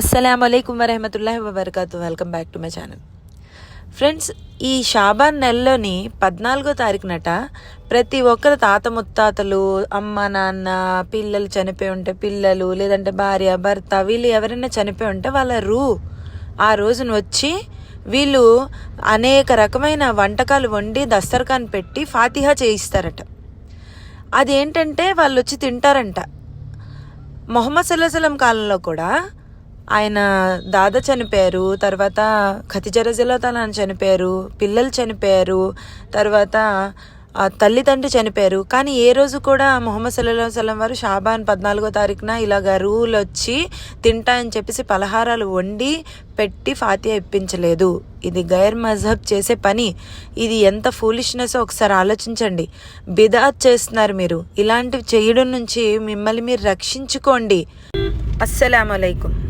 అస్సలం అయికం వరహమతుల్లా వబర్కాతు welcome back to my channel friends ఈ షాబాన్ నెలలోని పద్నాలుగో తారీఖునట ప్రతి ఒక్కరు తాత ముత్తాతలు అమ్మ నాన్న పిల్లలు చనిపోయి ఉంటే పిల్లలు లేదంటే భార్య భర్త వీళ్ళు ఎవరైనా చనిపోయి ఉంటే వాళ్ళ రూ. ఆ రోజున వచ్చి వీళ్ళు అనేక రకమైన వంటకాలు వండి దస్తర్ఖాన్ పెట్టి ఫాతిహా చేయిస్తారట. అదేంటంటే వాళ్ళు వచ్చి తింటారంట. మొహమ్మద్ సల్లాహం కాలంలో కూడా ఆయన దాదా చనిపోయారు తర్వాత ఖతిజరజలో తన చనిపోయారు పిల్లలు చనిపోయారు తర్వాత తల్లిదండ్రి చనిపోయారు. కానీ ఏ రోజు కూడా మొహమ్మద్ సల్లా సలం వారు షాబాన్ పద్నాలుగో తారీఖున ఇలాగ రూలు వచ్చి తింటా అని చెప్పేసి పలహారాలు వండి పెట్టి ఫాతియా ఇప్పించలేదు. ఇది గైర్ మజహబ్ చేసే పని. ఇది ఎంత ఫూలిష్నెస్ ఒకసారి ఆలోచించండి. బిదాత్ చేస్తున్నారు మీరు. ఇలాంటివి చేయడం నుంచి మిమ్మల్ని మీరు రక్షించుకోండి. అస్సలం అయికం